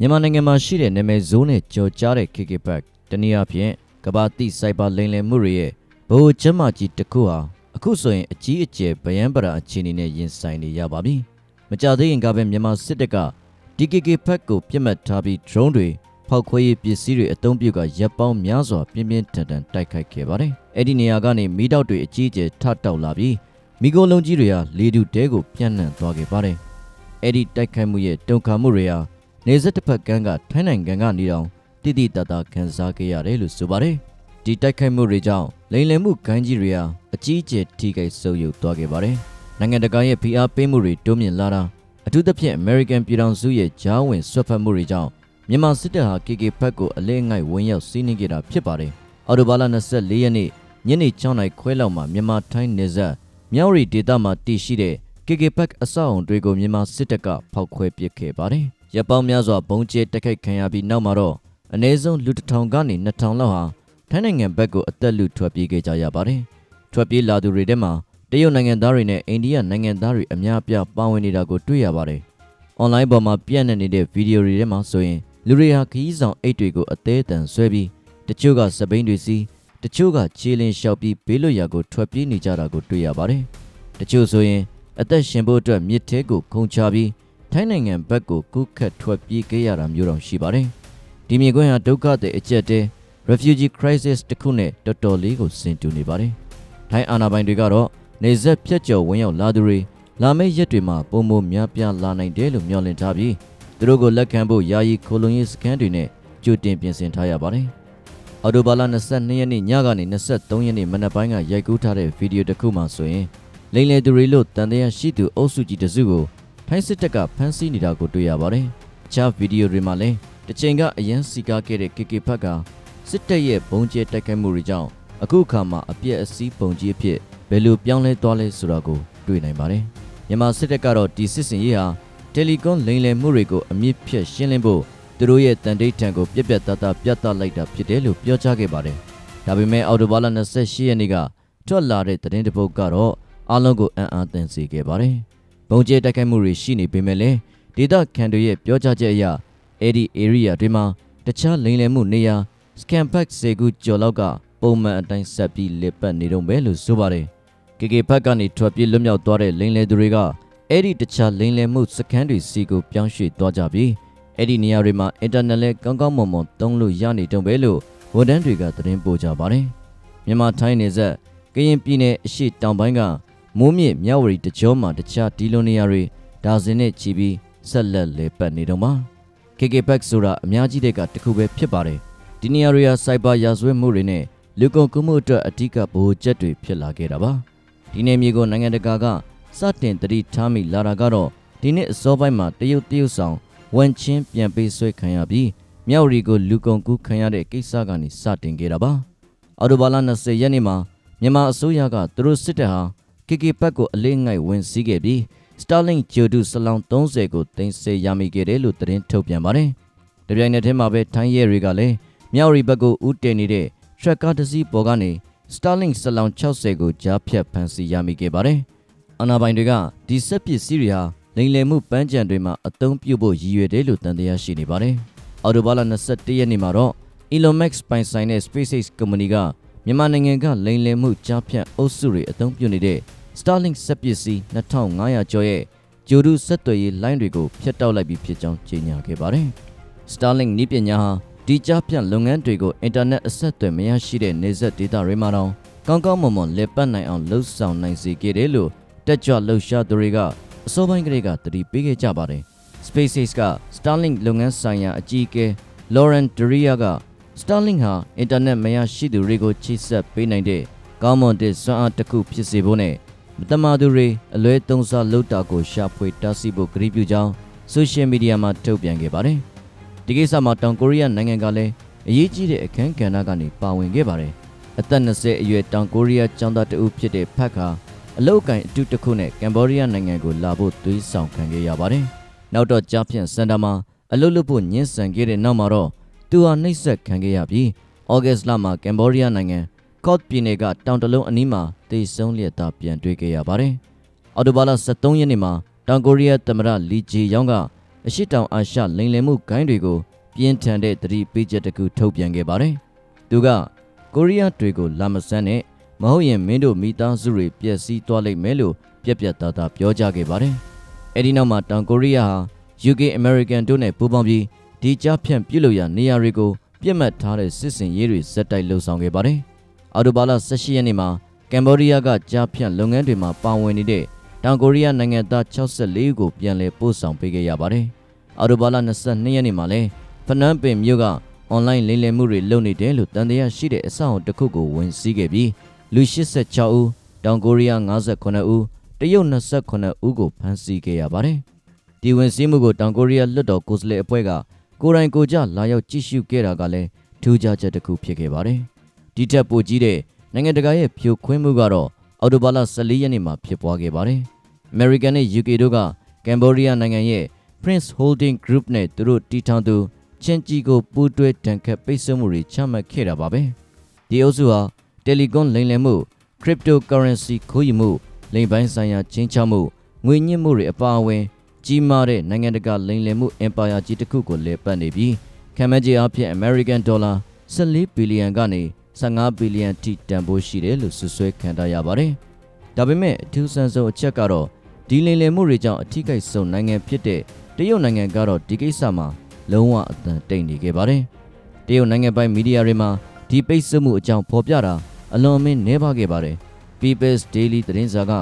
မြန်မာနိုင်ငံမှာရှိတဲ့နာမည်ဆိုးနဲ့ကြော်ကြားတဲ့ KK Pack တနည်းအားဖြင့်ကမ္ဘာတိစိုက်ဘာလိမ်လည်မှုတွေရဲ့ဘိုးကျမ်းမာကြီးတစ်ခုဟာအခုဆိုရင်အကြီးအကျယ်ဗယံပရာအခြေအနေနဲ့ရင်ဆိုင်နေရပါပြီ။မကြသေးရင်ကပဲမြန်မာစစ်တပ်က DKK Pack ကိုပြစ်မှတ်ထားပြီး drone တွေဖောက်ခွဲရေးပစ္စည်းတွေအသုံးပြုကရပ်ပေါင်းများစွာပြင်းပြင်းထန်ထန်တိုက်ခိုက်ခဲ့ပါတယ်။အဲ့ဒီနေရာကနေမီးတောက်တွေအကြီးအကျယ်ထတောက်လာပြီးမိโกလုံးကြီးတွေဟာလေတူတဲကိုပြန့်နှံ့သွားခဲ့ပါတယ်။အဲ့ဒီတိုက်ခိုက်မှုရဲ့တုံခါမှုတွေဟာ နေဆက်တစ်ဖက်ကန်းကထိုင်းနိုင်ငံကနေတောင်တိတိတတ်တာခံစားခဲ့ရတယ်လို့ဆိုပါတယ်။ဒီတိုက်ခိုက်မှုတွေကြောင့်လိမ်လည်မှုဂိုင်းကြီးတွေဟာအကြီးအကျယ်ထိခိုက်ဆုပ်ယုပ်သွားခဲ့ပါတယ်။နိုင်ငံတကာရဲ့ဖိအားပေးမှုတွေတိုးမြင့်လာတာအထူးသဖြင့် American ပြည်ထောင်စုရဲ့ဂျားဝင်ဆွတ်ဖက်မှုတွေကြောင့်မြန်မာစစ်တပ်ဟာ KK ဘက်ကိုအလဲငိုက်ဝင်ရောက်စီးနင်းခဲ့တာဖြစ်ပါတယ်။အော်တိုဘာလ24ရက်နေ့ညနေ6နာရီခွဲလောက်မှာမြန်မာထိုင်းနယ်စပ်မြောက်ရီဒေသမှာတည်ရှိတဲ့ KK ဘက်အဆောက်အုံတွေကိုမြန်မာစစ်တပ်ကဖောက်ခွဲပစ်ခဲ့ပါတယ်။ ရပ်ပေါင်းများစွာဘုံကျဲတိုက်ခိုက်ခံရပြီးနောက်မှာတော့အနည်းဆုံးလူတစ်ထောင်ကနေ2000လောက်ဟာထိုင်းနိုင်ငံဘက်ကိုအသက်လူထွက်ပြေးခဲ့ကြရပါတယ်။ထွက်ပြေးလာသူတွေထဲမှာတရုတ်နိုင်ငံသားတွေနဲ့အိန္ဒိယနိုင်ငံသားတွေအများအပြားပါဝင်နေတာကိုတွေ့ရပါတယ်။ online ပေါ်မှာပြန့်နှံ့နေတဲ့ဗီဒီယိုတွေထဲမှာဆိုရင်လူတွေဟာခရီးဆောင်အိတ်တွေကိုအသေးအတန်ဆွဲပြီးတချို့ကစပိန်တွေစီတချို့ကခြေလင်းလျှောက်ပြီးဘေးလွတ်ရာကိုထွက်ပြေးနေကြတာကိုတွေ့ရပါတယ်။တချို့ဆိုရင်အသက်ရှင်ဖို့အတွက်မြစ်ထဲကိုခုန်ချပြီး ထိုင်းနိုင်ငံဘက်ကိုကူးခတ်ထွက်ပြေးခဲ့ရတာမျိုးတောင်ရှိပါတယ်။ဒီမြေကွင်းဟာဒုက္ခတွေအကျက်တဲ refugee crisis တစ်ခုနဲ့တော်တော်လေးကိုဆင်တူနေပါတယ်။ထိုင်းအာဏာပိုင်တွေကတော့နေဆက်ဖြတ်ကျော်ဝင်ရောက်လာသူတွေလာမယ့်ရက်တွေမှာပုံမများပြားလာနိုင်တယ်လို့မျှော်လင့်ထားပြီးသူတို့ကိုလက်ခံဖို့ယာယီခိုလုံရေးစခန်းတွေနဲ့ကြိုတင်ပြင်ဆင်ထားရပါတယ်။အော်တိုဘာလ22ရက်နေ့ညကနေ23ရက်နေ့မနက်ပိုင်းကရိုက်ကူးထားတဲ့ဗီဒီယိုတစ်ခုမှာဆိုရင်လိန်လေသူတွေလို့တန်တရားရှိသူအုပ်စုကြီးတစုကို ထိုင်းစစ်တပ်ကဖမ်းဆီးနေတာကိုတွေ့ရပါတယ်။အခြားဗီဒီယိုတွေမှာလည်းတစ်ချိန်ကအရန်စီကားခဲ့တဲ့ KK ဖက်ကစစ်တပ်ရဲ့ဘုံကျဲတိုက်ခိုက်မှုတွေကြောင့်အခုအခါမှာအပြက်အစည်းပုံကြီးအဖြစ်ဘယ်လိုပြောင်းလဲသွားလဲဆိုတာကိုတွေ့နိုင်ပါတယ်။မြန်မာစစ်တပ်ကတော့ဒီစစ်စင်ရေးဟာတယ်လီကွန်လိမ်လည်မှုတွေကိုအမြင့်ဖြတ်ရှင်းလင်းဖို့သူတို့ရဲ့တန်တိတ်ထံကိုပြက်ပြက်သားသားပြတ်သားလိုက်တာဖြစ်တယ်လို့ပြောကြားခဲ့ပါတယ်။ဒါပေမဲ့အော်တိုဘာလ28ရက်နေ့ကထွက်လာတဲ့သတင်းတပုတ်ကတော့အားလုံးကိုအံ့အားသင့်စေခဲ့ပါတယ်။ ဘုံကျဲတိုက်ခိုက်မှုတွေရှိနေပေမဲ့လည်းဒေသခံတွေရဲ့ပြောကြားချက်အရအဲ့ဒီ area တွေမှာတခြားလိမ်လည်မှုနေရာ scan pack စေကူကျော်လောက်ကပုံမှန်အတိုင်းဆက်ပြီးလစ်ပတ်နေတော့ပဲလို့ဆိုပါတယ်။ KK ဘက်ကနေထွက်ပြေးလွတ်မြောက်သွားတဲ့လိမ်လည်သူတွေကအဲ့ဒီတခြားလိမ်လည်မှုစခန်းတွေစီကိုပြောင်းရွှေ့သွားကြပြီးအဲ့ဒီနေရာတွေမှာအင်တာနက်လည်းကောင်းကောင်းမွန်မွန်သုံးလို့ရနေတုံးပဲလို့ဝန်ထမ်းတွေကသတင်းပို့ကြပါတယ်။မြန်မာထိုင်းနယ်စပ်ကရင်ပြည်နယ်အရှိတောင်ပိုင်းက မိုးမြင့်မြဝတီတကြောမှာတခြားဒီလိုနေရာတွေဒါဇင်နဲ့ချီပြီးဆက်လက်လေပတ်နေတော့မှာ KK Pack ဆိုတာအများကြီးတဲ့ကတစ်ခုပဲဖြစ်ပါတယ်။ဒီနေရာတွေဟာစိုက်ဘာရာဇဝတ်မှုတွေနဲ့လူကုန်ကူးမှုအတွက်အ धिक ဗဟိုချက်တွေဖြစ်လာခဲ့တာပါ။ဒီနယ်မြေကိုနိုင်ငံတကာကစတင်တတိထားမိလာတာကတော့ဒီနှစ်အစောပိုင်းမှာတရုတ်တရုတ်ဆောင်ဝန်ချင်းပြန်ပေးဆွဲခံရပြီးမြောက်ရီကိုလူကုန်ကူးခံရတဲ့ကိစ္စကနေစတင်ခဲ့တာပါအော်တိုဘာလ20ရက်နေ့မှာမြန်မာအစိုးရကသူတို့စစ်တပ်ဟာ KK ဘက်ကိုအလေးငိုက်ဝင်စည်းခဲ့ပြီး Starlink ဂျိုဒူစလောင်30ကိုတင်ဆက်ရမိခဲ့တယ်လို့သတင်းထုတ်ပြန်ပါတယ်။တပြိုင်နက်တည်းမှာပဲထိုင်းရဲတွေကလည်းမြောက်ရီဘက်ကိုဥတည်နေတဲ့ tracker တစ်စီးပေါ်ကနေ Starlink စလောင်60ကိုကြားဖြတ်ဖမ်းဆီးရမိခဲ့ပါတယ်။အနာပိုင်တွေကဒီစက်ပစ္စည်းတွေဟာလိမ်လည်မှုပန်းကြံတွေမှာအသုံးပြုဖို့ရည်ရွယ်တယ်လို့တန်တရားရှိနေပါတယ်။အော်တိုဘာလ21ရက်နေ့မှာတော့ Elon Musk ပိုင်ဆိုင်တဲ့ SpaceX ကုမ္ပဏီကမြန်မာနိုင်ငံကလိမ်လည်မှုကြားဖြတ်အုပ်စုတွေအသုံးပြုနေတဲ့ Starlink စက်ပစ္စည်း2500ကျော်ရဲ့ဂျိုဒူဆက်သွယ်ရေးလိုင်းတွေကိုဖျက်တောက်လိုက်ပြီးဖြစ်ကြောင်းကြေညာခဲ့ပါတယ်။ Starlink နည်းပညာဟာဒီကြားဖြတ်လုပ်ငန်းတွေကိုအင်တာနက်အဆက်အသွယ်မရရှိတဲ့နေဆက်ဒေတာတွေမှာတော့ကောင်းကောင်းမွန်မွန်လည်ပတ်နိုင်အောင်လှုပ်ဆောင်နိုင်စေခဲ့တယ်လို့တက်ကြွလှုပ်ရှားသူတွေကအစောပိုင်းကလေးကတတိပေးခဲ့ကြပါတယ်။ SpaceX က Starlink လုပ်ငန်းဆိုင်ရာအကြီးအကဲ Lauren Daria က Starlink ဟာအင်တာနက်မရရှိသူတွေကိုချိတ်ဆက်ပေးနိုင်တဲ့ကောင်းမွန်တဲ့စွမ်းအားတစ်ခုဖြစ်စေဖို့နဲ့ မတမာသူတွေအလွဲသုံးစားလုပ်တာကိုရှာဖွေတားဆီးဖို့ကြိပြုကြောင်းဆိုရှယ်မီဒီယာမှာထုတ်ပြန်ခဲ့ပါတယ်။ဒီကိစ္စမှာတောင်ကိုရီးယားနိုင်ငံကလည်းအရေးကြီးတဲ့အခန်းကဏ္ဍကနေပါဝင်ခဲ့ပါတယ်။အသက်20အရွယ်တောင်ကိုရီးယားကျောင်းသားတဦးဖြစ်တဲ့ဖက်ကအလုတ်ကင်အတူတစ်ခုနဲ့ကမ်ဘောဒီးယားနိုင်ငံကိုလာဖို့သွေးဆောင်ခံခဲ့ရပါတယ်။နောက်တော့ကြားဖြန့်စင်တာမှာအလုတ်လုပ်ဖို့ညှင်းဆန်ခဲ့တဲ့နောက်မှာတော့သူဟာနှိပ်စက်ခံခဲ့ရပြီးဩဂတ်စ်လမှာကမ်ဘောဒီးယားနိုင်ငံ ကော့ပြည်နယ်ကတောင်တလုံးအနီးမှာတေဆုံးလျက်သားပြန်တွေ့ခဲ့ရပါတယ်။အော်တိုဘာလ23ရက်နေ့မှာတောင်ကိုရီးယားသမ္မတလီဂျီယောင်ကအအရှိတောင်အာရှလိမ်လည်မှုဂိုင်းတွေကိုပြင်းထန်တဲ့သတိပေးချက်တစ်ခုထုတ်ပြန်ခဲ့ပါတယ်။သူကကိုရီးယားတွေကိုလာမစမ်းနဲ့မဟုတ်ရင်မင်းတို့မိသားစုတွေပျက်စီးသွားလိမ့်မယ်လို့ပြက်ပြက်သားသားပြောကြားခဲ့ပါတယ်။အဲဒီနောက်မှာတောင်ကိုရီးယားဟာ UK American တို့နဲ့ပူးပေါင်းပြီးဒီကြားဖြန့်ပြုလုပ်ရာနေရာတွေကိုပြစ်မှတ်ထားတဲ့စစ်စင်ရေးတွေဇက်တိုက်လှုပ်ဆောင်ခဲ့ပါတယ်။ အော်တိုဘာလ18ရက်နေ့မှာကမ်ဘောဒီးယားကကြားဖြန့်လုပ်ငန်းတွေမှာပါဝင်နေတဲ့တောင်ကိုရီးယားနိုင်ငံသား64ဦးကိုပြန်လည်ပို့ဆောင်ပေးခဲ့ရပါတယ်။အော်တိုဘာလ22ရက်နေ့မှာလည်းဖနန်းပင်မြို့ကအွန်လိုင်းလိမ်လည်မှုတွေလုပ်နေတယ်လို့တန်တရားရှိတဲ့အဆောက်အုံတစ်ခုကိုဝင်စီးခဲ့ပြီးလူ86ဦးတောင်ကိုရီးယား58ဦးတရုတ်28ဦးကိုဖမ်းဆီးခဲ့ရပါတယ်။ဒီဝင်စီးမှုကိုတောင်ကိုရီးယားလွှတ်တော်ကိုယ်စားလှယ်အဖွဲ့ကကိုယ်တိုင်ကိုယ်ကျလာရောက်ကြည့်ရှုခဲ့တာကလည်းထူးခြားချက်တစ်ခုဖြစ်ခဲ့ပါတယ်။ ဒီထက်ပိုကြီးတဲ့နိုင်ငံတကာရဲ့ဖြိုခွင်းမှုကတော့အော်တိုဘာလ14ရက်နေ့မှာဖြစ်ပွားခဲ့ပါတယ်။ American နဲ့ UK တို့ကကမ်ဘောဒီးယားနိုင်ငံရဲ့ Prince Holding Group နဲ့သူတို့တီထောင်သူချင်းကြီးကိုပူးတွဲတန်ခတ်ပိတ်ဆို့မှုတွေချမှတ်ခဲ့တာပါပဲဒီအုပ်စုဟာတယ်လီကွန်လိမ်လည်မှု cryptocurrency ခိုးယူမှုလိမ်ပိုင်းဆိုင်ရာချင်းချောက်မှုငွေညှစ်မှုတွေအပါအဝင် ကြီးမားတဲ့နိုင်ငံတကာလိမ်လည်မှု empire ကြီးတစ်ခုကိုလည်းပတ်နေပြီးခံမကြီးအဖြစ် American Dollar 14ဘီလီယံကနေ 15ဘီလီယံထိတန်ဖိုးရှိတယ်လို့ဆွဆွဲခံထားရပါတယ်။ဒါပေမဲ့အထူးဆန်းဆုံးအချက်ကတော့ဒီလိမ်လည်မှုတွေကြောင့်အထူးကိစ္စနိုင်ငံဖြစ်တဲ့တရုတ်နိုင်ငံကတော့ဒီကိစ္စမှာလုံးဝအသံတိတ်နေခဲ့ပါတယ်။တရုတ်နိုင်ငံပိုင်မီဒီယာတွေမှာဒီပိတ်ဆို့မှုအကြောင်းဖော်ပြတာအလွန်မင်းနှဲပါခဲ့ပါတယ်။ People's Daily သတင်းစာက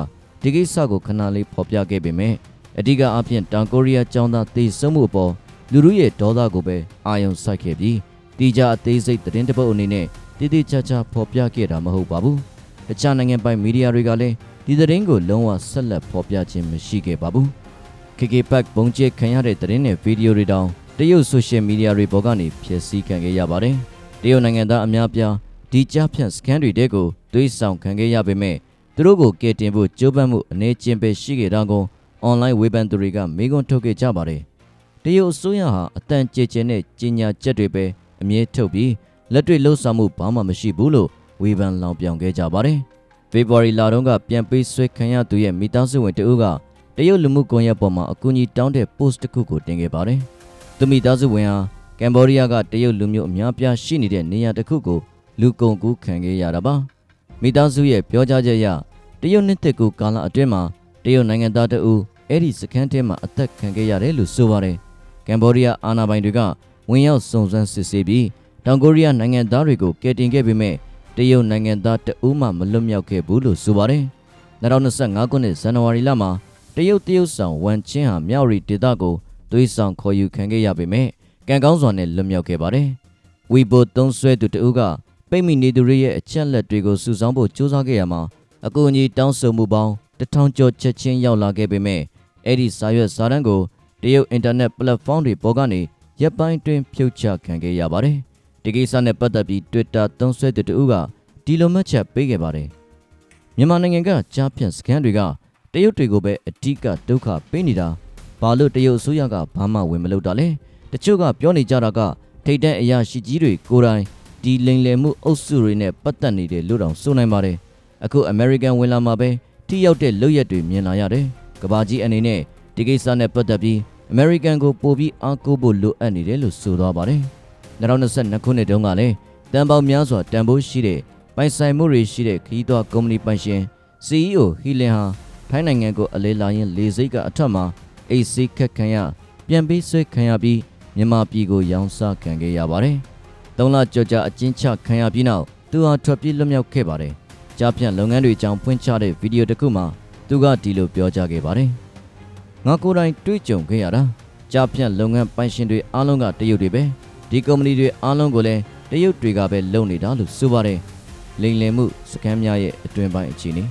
ဒီကိစ္စကိုခဏလေးဖော်ပြခဲ့ပေမဲ့အဓိကအဖြစ်တောင်ကိုရီးယားចောင်းသားသေဆုံးမှုအပေါ်လူလူရဲ့ဒေါသကိုပဲအာရုံစိုက်ခဲ့ပြီးတိကျအသေးစိတ်သတင်းတပုတ်အနေနဲ့ တိတိကျကျဖော်ပြခဲ့တာမဟုတ်ပါဘူး။တခြားနိုင်ငံပိုင်မီဒီယာတွေကလည်းဒီသတင်းကိုလုံးဝဆက်လက်ဖော်ပြခြင်းမရှိခဲ့ပါဘူး။ KK Park ဘုံကျဲခံရတဲ့သတင်းနဲ့ဗီဒီယိုတွေတောင်တရုတ်ဆိုရှယ်မီဒီယာတွေပေါ်ကနေဖျက်ဆီးခံခဲ့ရပါတယ်။တရုတ်နိုင်ငံသားအများပြားဒီကြားဖြန့်စကန်တွေတဲကိုသွေးဆောင်ခံခဲ့ရပေမဲ့သူတို့ကိုကယ်တင်ဖို့ကြိုးပမ်းမှုအနေချင်းပဲရှိခဲ့တာကိုအွန်လိုင်းဝေဖန်သူတွေကမေးခွန်းထုတ်ခဲ့ကြပါတယ်။တရုတ်အစိုးရဟာအတန်ကြေကျင်တဲ့ကြီးညာချက်တွေပဲအမြဲထုတ်ပြီး လက်တွေ့လှုပ်ဆောင်မှုဘာမှမရှိဘူးလို့ဝေဖန်လောင်ပြောင်ခဲ့ကြပါတယ်။ဖေဖော်ဝါရီလတုန်းကပြန်ပေးဆွဲခံရသူရဲ့မိသားစုဝင်တဦးကတရုတ်လူမှုကွန်ရက်ပေါ်မှာအကူအညီတောင်းတဲ့ post တစ်ခုကိုတင်ခဲ့ပါတယ်။သူမိသားစုဝင်ဟာကမ်ဘောဒီးယားကတရုတ်လူမျိုးအများပြားရှိနေတဲ့နေရာတစ်ခုကိုလူကုန်ကူးခံခဲ့ရတာပါမိသားစုရဲ့ပြောကြားချက်အရတရုတ်နှစ်သက်ကူကာလအတွင်းမှာတရုတ်နိုင်ငံသားတဦးအဲ့ဒီစခန်းထဲမှာအသက်ခံခဲ့ရတယ်လို့ဆိုပါတယ်ကမ်ဘောဒီးယားအာဏာပိုင်တွေကဝင်ရောက်စုံစမ်းစစ်ဆေးပြီး တောင်ကိုရီးယားနိုင်ငံသားတွေကိုကယ်တင်ခဲ့ပေမဲ့တရုတ်နိုင်ငံသားတဦးမှမလွတ်မြောက်ခဲ့ဘူးလို့ဆိုပါတယ်2025ခုနှစ်ဇန်နဝါရီလမှာတရုတ်တရုတ်ဆောင်ဝမ်ချင်းဟာမြောက်ရီဒေသကိုသွေးဆောင်ခေါ်ယူခံခဲ့ရပေမဲ့ကံကောင်းစွာနဲ့လွတ်မြောက်ခဲ့ပါတယ်။ဝီဘိုသုံးဆွဲသူတဦးကပိတ်မိနေသူတွေရဲ့အချက်လက်တွေကိုစုဆောင်းဖို့ကြိုးစားခဲ့ရမှာအကူအညီတောင်းဆိုမှုပေါင်းတထောင်ကျော်ချက်ချင်းရောက်လာခဲ့ပေမဲ့အဲ့ဒီစာရွက်စာတမ်းကိုတရုတ်အင်တာနက်ပလက်ဖောင်းတွေပေါ်ကနေရပ်ပိုင်းတွင်ဖြုတ်ချခံခဲ့ရပါတယ်။ ဒီကိစ္စနဲ့ပတ်သက်ပြီး Twitter သုံးဆွဲသူတဦးကဒီလိုမှတ်ချက်ပေးခဲ့ပါတယ်။မြန်မာနိုင်ငံကကြားဖြန့်စကန်တွေကတရုတ်တွေကိုပဲအဓိကဒုက္ခပေးနေတာဘာလို့တရုတ်အစိုးရကဘာမှဝင်မလုပ်တာလဲတချို့ကပြောနေကြတာကထိတ်တဲ့အရာရှိကြီးတွေကိုယ်တိုင်ဒီလိမ်လည်မှုအုပ်စုတွေနဲ့ပတ်သက်နေတယ်လို့တောင်ဆိုနိုင်ပါတယ်အခု American ဝင်လာမှာပဲထိရောက်တဲ့လုပ်ရက်တွေမြင်လာရတယ်ကဘာကြီးအနေနဲ့ဒီကိစ္စနဲ့ပတ်သက်ပြီး American ကိုပို့ပြီးအားကိုးဖို့လိုအပ်နေတယ်လို့ဆိုသွားပါတယ် 2022ခုနှစ်တုန်းကလည်းတန်ပေါင်းများစွာတန်ဖိုးရှိတဲ့ပိုင်ဆိုင်မှုတွေရှိတဲ့ခီးသွွားကုမ္ပဏီပိုင်ရှင် CEO ဟီလင်ဟာထိုင်းနိုင်ငံကိုအလဲလာရင်လေစိတ်ကအထက်မှာအိတ်ဆေးခက်ခံရပြန်ပြီးဆွဲခံရပြီးမြန်မာပြည်ကိုရောင်းစားခံခဲ့ရပါတယ်။သုံးလကြော်ကြာအကျဉ်းချခံရပြီးနောက်သူဟာထွက်ပြေးလွတ်မြောက်ခဲ့ပါတယ်။ကြားဖြန့်လုပ်ငန်းတွေကြောင့်ဖွင့်ချတဲ့ဗီဒီယိုတစ်ခုမှာသူကဒီလိုပြောကြားခဲ့ပါတယ်။ငါကိုယ်တိုင်တွေ့ကြုံခဲ့ရတာကြားဖြန့်လုပ်ငန်းပိုင်ရှင်တွေအားလုံးကတရုတ်တွေပဲ ဒီကုမ္ပဏီတွေအားလုံးကိုလည်းတရုတ်တွေကပဲလုပ်နေတာလို့ဆိုပါတယ်။လိမ်လည်မှုစကမ်းများရဲ့အတွင်ပိုင်းအခြေအနေ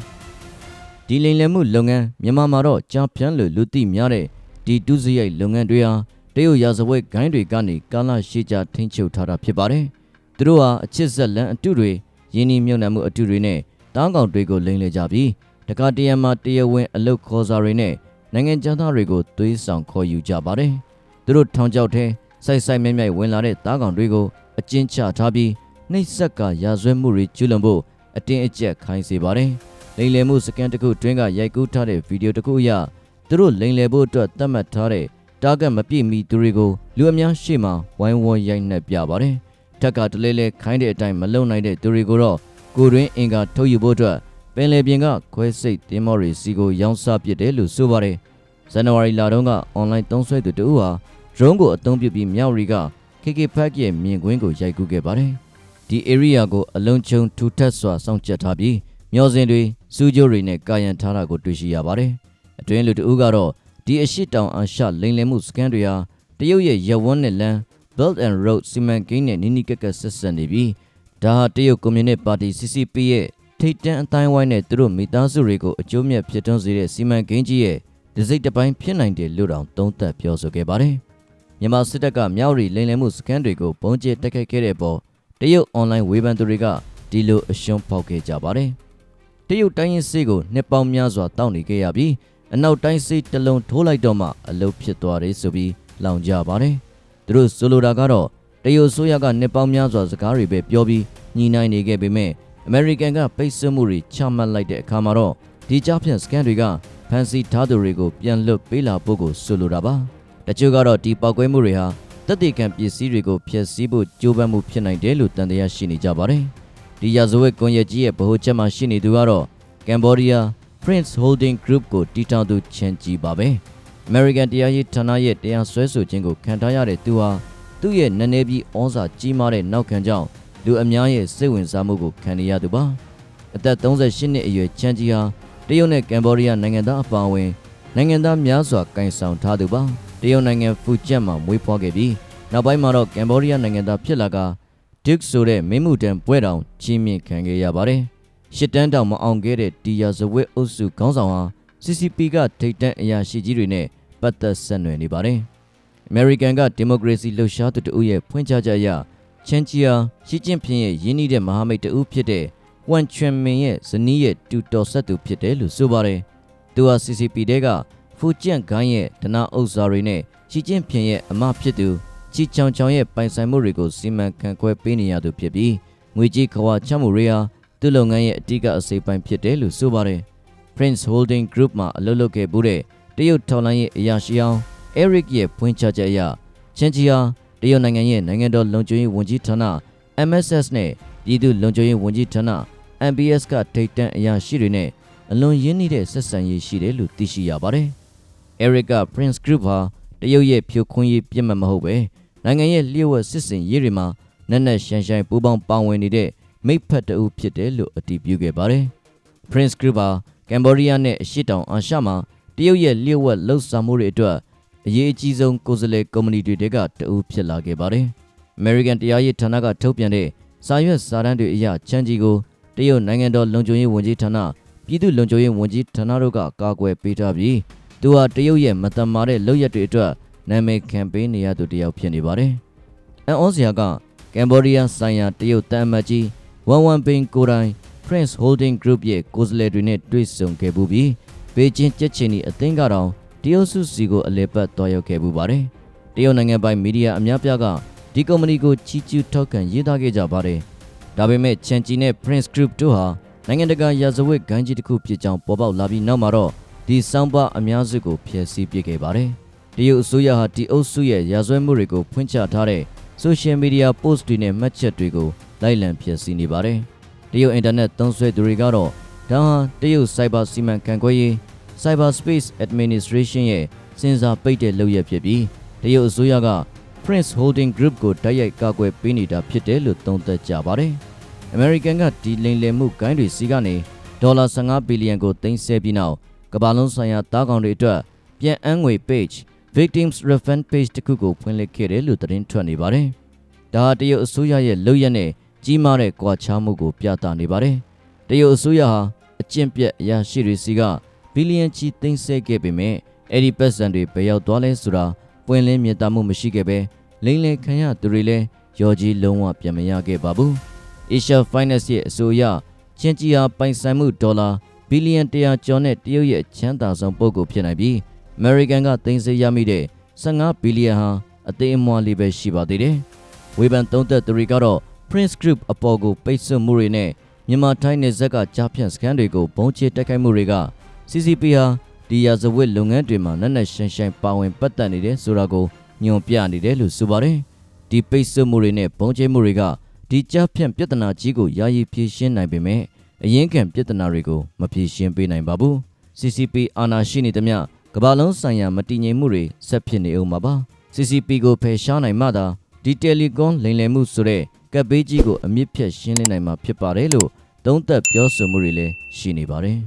ဒီလိမ်လည်မှုလုပ်ငန်းမြန်မာမှာတော့ကြားဖြန့်လို့လူသိများတဲ့ဒီဒုစရိုက်လုပ်ငန်းတွေဟာတရုတ်ရာဇဝတ်ဂိုင်းတွေကနေကာလရှည်ကြာထိန်းချုပ်ထားတာဖြစ်ပါတယ်။သူတို့ဟာအချစ်ဆက်လန်းအတုတွေယင်းနှမြုံနှံမှုအတုတွေနဲ့တောင်းကောင်တွေကိုလိမ်လည်ကြပြီးတခါတရံမှာတရားဝင်အလုတ်ခေါ်စာတွေနဲ့နိုင်ငံသားတွေကိုသွေးဆောင်ခေါ်ယူကြပါတယ်။သူတို့ထောင်ချောက်ထဲ စိုက်စိုက်မြိုက်မြိုက်ဝင်လာတဲ့တားကောင်တွေကိုအကျဉ်းချထားပြီးနှိပ်စက်ကရာဇဝတ်မှုတွေကျူးလွန်ဖို့အတင်းအကျပ်ခိုင်းစေပါတယ်။လိမ်လည်မှုစကန်တစ်ခုတွင်းကရိုက်ကူးထားတဲ့ဗီဒီယိုတစ်ခုအရသူတို့လိမ်လည်ဖို့အတွက်သတ်မှတ်ထားတဲ့တတာဂက်မပြည့်မီသူတွေကိုလူအများရှေ့မှာဝိုင်းဝန်းရိုက်နှက်ပြပါတယ်။ထက်ကတလဲလဲခိုင်းတဲ့အတိုင်းမလုံနိုင်တဲ့သူတွေကိုတော့ကိုတွင်းအင်ကာထုတ်ယူဖို့အတွက်ပင်လယ်ပြင်ကခွဲစိတ်တင်းမော်ရီစီကိုရောင်းစားပစ်တယ်လို့ဆိုပါတယ်။ဇန်နဝါရီလတုန်းကအွန်လိုင်းသုံးစွဲသူတို့ဟာ drone ကိုအသုံးပြုပြီးမြောက်ရီက KK Park ရဲ့မြင်ကွင်းကိုရိုက်ကူးခဲ့ပါတယ်။ဒီ area ကိုအလုံးချုံထူထပ်စွာစောင့်ကြပ်ထားပြီးမျောစင်တွေစူးကြိုးတွေနဲ့ကာယံထားတာကိုတွေ့ရှိရပါတယ်။အတွင်းလူတဦးကတော့ဒီအရှိတောင်အာရှလိမ်လည်မှုစကန်တွေဟာတရုတ်ရဲ့ရဝန်းနဲ့လမ်း Belt and Road စီမံကိန်းနဲ့နီးနီးကပ်ကပ်ဆက်ဆက်နေပြီးဒါဟာတရုတ်ကွန်မြူနစ်ပါတီ CCP ရဲ့ထိပ်တန်းအတိုင်းဝိုင်းနဲ့သူတို့မိသားစုတွေကိုအကျိုးမြတ်ဖြစ်ထွန်းစေတဲ့စီမံကိန်းကြီးရဲ့ဒစိတ်တစ်ပိုင်းဖြစ်နိုင်တယ်လို့တောင်သုံးသပ်ပြောဆိုခဲ့ပါတယ်။ မြန်မာစစ်တပ်ကမြောက်ရီလိမ်လည်မှုစကန်တွေကိုပုံကျဲတိုက်ခိုက်ခဲ့တဲ့ပေါ်တရုတ်အွန်လိုင်းဝေဖန်သူတွေကဒီလိုအရှုံးပေါက်ခဲ့ကြပါတယ်။တရုတ်တိုင်းရင်းစေးကိုနှစ်ပေါင်းများစွာတောက်နေခဲ့ရပြီးအနောက်တိုင်းစေးတစ်လုံးထိုးလိုက်တော့မှအလုတ်ဖြစ်သွားတယ်ဆိုပြီးလောင်ကြပါတယ်။သူတို့ဆိုလိုတာကတော့တရုတ်ဆိုရကနှစ်ပေါင်းများစွာစကားတွေပဲပြောပြီးညှိနှိုင်းနေခဲ့ပေမဲ့အမေရိကန်ကပိတ်ဆို့မှုတွေချမှတ်လိုက်တဲ့အခါမှာတော့ဒီကြားဖြန့်စကန်တွေကဖန်စီထားသူတွေကိုပြန်လွတ်ပေးလာဖို့ကိုဆိုလိုတာပါ တချို့ကတော့ဒီပောက်ကွဲမှုတွေဟာတက်တေကံပစ္စည်းတွေကိုဖျက်ဆီးဖို့ကြိုးပမ်းမှုဖြစ်နိုင်တယ်လို့တန်တရားရှိနေကြပါတယ်ဒီရာဇဝတ်ကွန်ရက်ကြီးရဲ့ဗဟိုချက်မှာရှိနေသူကတော့ကမ်ဘောဒီးယား Prince Holding Group ကိုတီထောင်သူချန်ကြီးပါပဲ American တရားရေးဌာနရဲ့တရားစွဲဆိုခြင်းကိုခံထားရတဲ့သူဟာသူ့ရဲ့နည်းနည်းပြီးဩဇာကြီးမားတဲ့နောက်ခံကြောင့်လူအများရဲ့စိတ်ဝင်စားမှုကိုခံနေရသူပါအသက်38နှစ်အရွယ်ချန်ကြီးဟာတရုတ်နဲ့ကမ်ဘောဒီးယားနိုင်ငံသားအပါအဝင်နိုင်ငံသားများစွာကင်ဆောင်ထားသူပါ တရုတ်နိုင်ငံဖူကျက်မှာမွေးဖွားခဲ့ပြီးနောက်ပိုင်းမှာတော့ကမ်ဘောဒီးယားနိုင်ငံသားဖြစ်လာကဒစ်ဆိုတဲ့မိမှုတံပွဲတော်ကြီးမြင့်ခံခဲ့ရပါတယ်ရှစ်တန်းတောင်မအောင်ခဲ့တဲ့တီယာဇဝက်အုပ်စုခေါင်းဆောင်ဟာ CCP ကထိတ်တန့်အရာရှိကြီးတွေနဲ့ပတ်သက်ဆက်နွယ်နေပါတယ်။ American ကဒီမိုကရေစီလှုပ်ရှားသူတို့ရဲ့ဖွင့်ချချက်အရချန်ချီယာရှီကျင့်ဖျင်ရဲ့ယင်းနှီးတဲ့မဟာမိတ်တဦးဖြစ်တဲ့ဝမ်ချွမ်မင်ရဲ့ဇနီးရဲ့တူတော်ဆက်သူဖြစ်တယ်လို့ဆိုပါတယ်။သူဟာ CCP တဲက ဖူကျန့်ဂိုင်းရဲ့ဒနာဥစ္စာတွေနဲ့ရှီကျင့်ဖျင်ရဲ့အမဖြစ်သူချီချောင်ချောင်ရဲ့ပိုင်ဆိုင်မှုတွေကိုစီမံခန့်ခွဲပေးနေရသူဖြစ်ပြီးငွေကြေးခွာချမှုတွေဟာသူ့လုပ်ငန်းရဲ့အတိကအစိပ်ပိုင်းဖြစ်တယ်လို့ဆိုပါတယ်။ Prince Holding Group မှာအလုပ်လုပ်ခဲ့မှုတဲ့တရုတ်ထောက်လိုင်းရဲ့အရာရှိအောင် Eric ရဲ့ဖွင့်ချချက်အရချင်းချီဟာတရုတ်နိုင်ငံရဲ့နိုင်ငံတော်လုံခြုံရေးဝန်ကြီးဌာန MSS နဲ့ပြည်သူ့လုံခြုံရေးဝန်ကြီးဌာန MBS ကထိပ်တန်းအရာရှိတွေနဲ့အလွန်ရင်းနှီးတဲ့ဆက်ဆံရေးရှိတယ်လို့သိရှိရပါတယ်။ Eric က Prince Group ဟာတရုတ်ရဲ့ဖြိုခွင်းရေးပြစ်မှတ်မဟုတ်ပဲနိုင်ငံရဲ့လျှို့ဝှက်စစ်စင်ရေးတွေမှာနက်နက်ရှိုင်းရှိုင်းပူးပေါင်းပါဝင်နေတဲ့မိဖက်တအုပ်ဖြစ်တယ်လို့အတည်ပြုခဲ့ပါတယ်။ Prince Group ဟာကမ်ဘောဒီးယားနဲ့အရှေ့တောင်အာရှမှာတရုတ်ရဲ့လျှို့ဝှက်လှုပ်ဆောင်မှုတွေအတွက်အရေးအကြီးဆုံးကိုယ်စားလှယ်ကုမ္ပဏီတွေကတအုပ်ဖြစ်လာခဲ့ပါတယ်။ American တရားရေးဌာနကထုတ်ပြန်တဲ့စာရွက်စာတမ်းတွေအရချန်ကြီးကိုတရုတ်နိုင်ငံတော်လုံခြုံရေးဝန်ကြီးဌာနပြည်သူ့လုံခြုံရေးဝန်ကြီးဌာနတို့ကကာကွယ်ပေးထားပြီး သူဟာတရုတ်ရဲ့မတမာတဲ့လုပ်ရက်တွေအတွက်နာမည်ခံပေးနေရသူတစ်ယောက်ဖြစ်နေပါတယ်။အန်အောစရာကကမ်ဘောဒီးယားဆိုင်ရာတရုတ်တမ်းမကြီးဝမ်ဝမ်ပင်ကိုတိုင် Prince Holding Group ရဲ့ကိုယ်စားလှယ်တွေနဲ့တွေ့ဆုံခဲ့ပူပြီးဘေကျင်းကြက်ချင်ဒီအသင်းကတော့တရုတ်စုစီကိုအလဲပတ်တွားရောက်ခဲ့ပူပါတယ်။တရုတ်နိုင်ငံပိုင်မီဒီယာအများပြားကဒီကုမ္ပဏီကိုချီးကျူးထောက်ခံရေးသားခဲ့ကြပါတယ်။ဒါပေမဲ့ချန်ချီနဲ့ Prince Group တို့ဟာနိုင်ငံတကာရာဇဝတ်ဂိုင်းကြီးတစ်ခုဖြစ်ကြောင်းပေါ်ပေါက်လာပြီးနောက်မှာတော့ ဒီစောင်းပါအများစုကိုဖျက်ဆီးပစ်ခဲ့ပါတယ်။တရုတ်အစိုးရဟာဒီအုပ်စုရဲ့ရာဇဝတ်မှုတွေကိုဖွင့်ချထားတဲ့ social media post တွေနဲ့မှတ်ချက်တွေကိုလိုက်လံဖျက်ဆီးနေပါတယ်။တရုတ်အင်တာနက်သုံးစွဲသူတွေကတော့ဒါဟာတရုတ် cyber စီမံခန့်ခွဲရေး Cyber Space Administration ရဲ့စဉ်းစားပိတ်တဲ့လုပ်ရက်ဖြစ်ပြီးတရုတ်အစိုးရက Prince Holding Group ကိုတိုက်ရိုက်ကာကွယ်ပေးနေတာဖြစ်တယ်လို့သုံးသပ်ကြပါတယ်။ American ကဒီလိမ်လည်မှုဂိုင်းတွေစီကနေဒေါ်လာ15ဘီလီယံကိုသိမ်းဆည်းပြီးနောက် ကမ္ဘာလုံးဆိုင်ရာတားကောင်တွေအတွက်ပြန်အန်းငွေ page victims refund page တခုကိုဖွင့်လှစ်ခဲ့တယ်လို့သတင်းထွက်နေပါတယ်။ဒါဟာတရုတ်အစိုးရရဲ့လုပ်ရက်နဲ့ကြီးမားတဲ့ကွာခြားမှုကိုပြသနေပါတယ်။တရုတ်အစိုးရဟာအကျင့်ပြတ်အရာရှိတွေစီကဘီလီယံချီသိမ်းဆည်းခဲ့ပေမဲ့အဲ့ဒီပတ်စံတွေဘယ်ရောက်သွားလဲဆိုတာပွင့်လင်းမြင်သာမှုမရှိခဲ့ပဲလိမ့်လည်ခံရသူတွေလည်းရော်ကြီးလုံးဝပြန်မရခဲ့ပါဘူး။ Asia Finance ရဲ့အဆိုအရချင်းကြီးဟာပိုင်ဆိုင်မှုဒေါ်လာ ဘီလီယံ100ကျော်နဲ့တရုတ်ရဲ့ချမ်းသာဆုံးပုဂ္ဂိုလ်ဖြစ်နိုင်ပြီး American ကသိမ်းဆည်းရမိတဲ့15ဘီလီယံဟာအသေးအမွှားလေးပဲရှိပါသေးတယ်။ဝေဖန်သုံးသက်သူတွေကတော့ Prince Group အပေါ်ကိုပိတ်ဆို့မှုတွေနဲ့မြန်မာထိုင်းနယ်စပ်ကကြားဖြန့်စခန်းတွေကိုဘုံချတိုက်ခိုက်မှုတွေက CCP ဟာဒီရာဇဝတ်လုပ်ငန်းတွေမှာနက်နက်ရှိုင်းရှိုင်းပါဝင်ပတ်သက်နေတယ်ဆိုတာကိုညွန်ပြနေတယ်လို့ဆိုပါတယ်ဒီပိတ်ဆို့မှုတွေနဲ့ပုံကျဲမှုတွေကဒီကြားဖြန့်ပြဿနာကြီးကိုယာယီဖြေရှင်းနိုင်ပေမဲ့ အရင်ခံပြဿနာတွေကိုမဖြေရှင်းပေးနိုင်ပါဘူး CCP အာဏာရှိနေသမျှကမ္ဘာလုံးဆိုင်ရာမတည်ငြိမ်မှုတွေဆက်ဖြစ်နေအောင်ပါပါ CCP ကိုဖယ်ရှားနိုင်မှသာဒီတယ်လီကွန်လိမ်လည်မှုဆိုတဲ့ကပ်ဘေးကြီးကိုအမြင့်ဖြတ်ရှင်းလင်းနိုင်မှာဖြစ်ပါတယ်လို့သုံးသပ်ပြောဆိုမှုတွေလည်းရှိနေပါတယ်